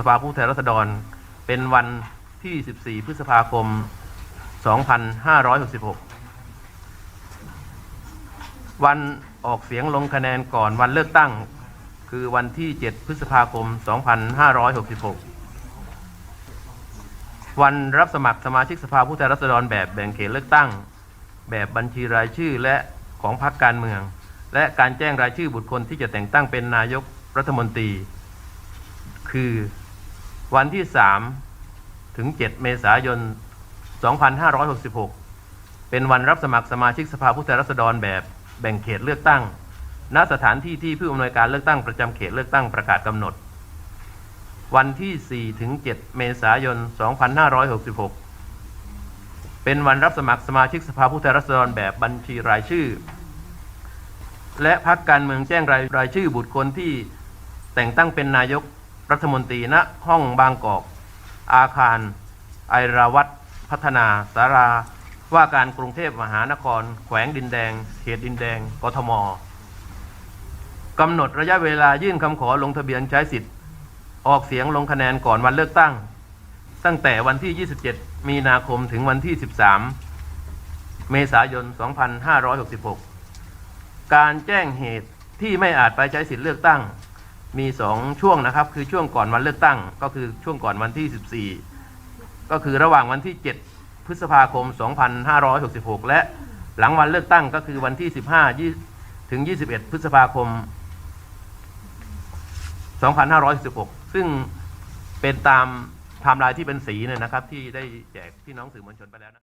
สภาผู้แทนราษฎร เป็นวันที่ 14 พฤษภาคม 2566 วันออกเสียงลงคะแนนก่อนวันเลือกตั้ง คือวันที่ 7 พฤษภาคม 2566 วันรับสมัครสมาชิกสภาผู้แทนราษฎรแบบแบ่งเขตเลือกตั้ง แบบบัญชีรายชื่อและของพรรคการเมือง และการแจ้งรายชื่อบุคคลที่จะแต่งตั้งเป็นนายกรัฐมนตรี คือ วันที่ 3 ถึง 7 เมษายน 2566 เป็นวันรับสมัครสมาชิกสภาผู้แทนราษฎรแบบแบ่งเขตเลือกตั้ง ณ สถานที่ที่ผู้อำนวยการเลือกตั้งประจำเขตเลือกตั้งประกาศกำหนด วันที่ 4 ถึง 7 เมษายน 2566 เป็นวันรับสมัครสมาชิกสภาผู้แทนราษฎรแบบบัญชีรายชื่อ และพักการเมืองแจ้งรายรายชื่อบุคคลที่แต่งตั้งเป็นนายก รัฐมนตรีณห้องบางกอก อาคารไอราวัตพัฒนาสาราว่าการกรุงเทพมหานคร แขวงดินแดง เขตดินแดงกทมกำหนดระยะเวลายื่นคำขอลงทะเบียนใช้สิทธิ์ ออกเสียงลงคะแนนก่อนวันเลือกตั้ง ตั้งแต่วันที่ 27 มีนาคมถึงวันที่ 13 เมษายน 2566 การแจ้งเหตุที่ไม่อาจไปใช้สิทธิ์เลือกตั้ง มีสองช่วงนะครับ คือช่วงก่อนวันเลือกตั้ง ก็คือช่วงก่อนวันที่ 14 ก็คือระหว่างวันที่ 7 พฤษภาคม 2566 และหลังวันเลือกตั้งก็คือวันที่ 15 ถึง 21 พฤษภาคม 2566 ซึ่งเป็นตามไทม์ไลน์ที่เป็นสีเนี่ยนะครับ ที่ได้แจกพี่น้องสื่อมวลชนไปแล้วนะ